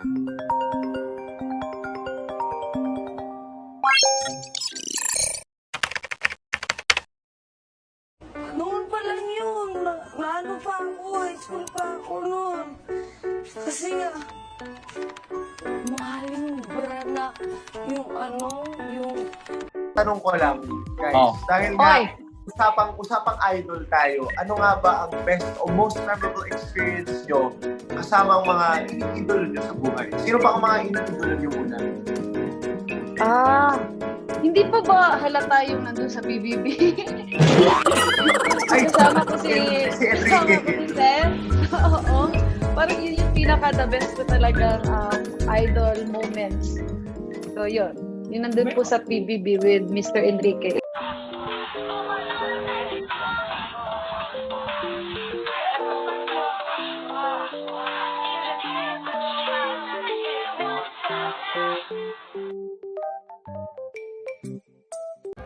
Noon pa lang yun. Na, naano pa ako, high school pa ako noon. Kasi nga, mahal yung brand na, yung ano, yung Tanong ko lang, guys. Oh. Dahil nga, Hoy! usapang, usapang idol tayo, ano nga ba ang best o most memorable experience nyo kasama ang mga idol nyo sa buhay? Sino ba ang mga idol nyo muna? Ah, hindi pa ba halata yung nandun sa BBB? Ay, kasama ko si, si kasama ko si Seth. Oo. Parang yun yung pinaka the best ko talagang um, idol moments. So yun. Yun nandun po sa PBB with Mr. Enrique.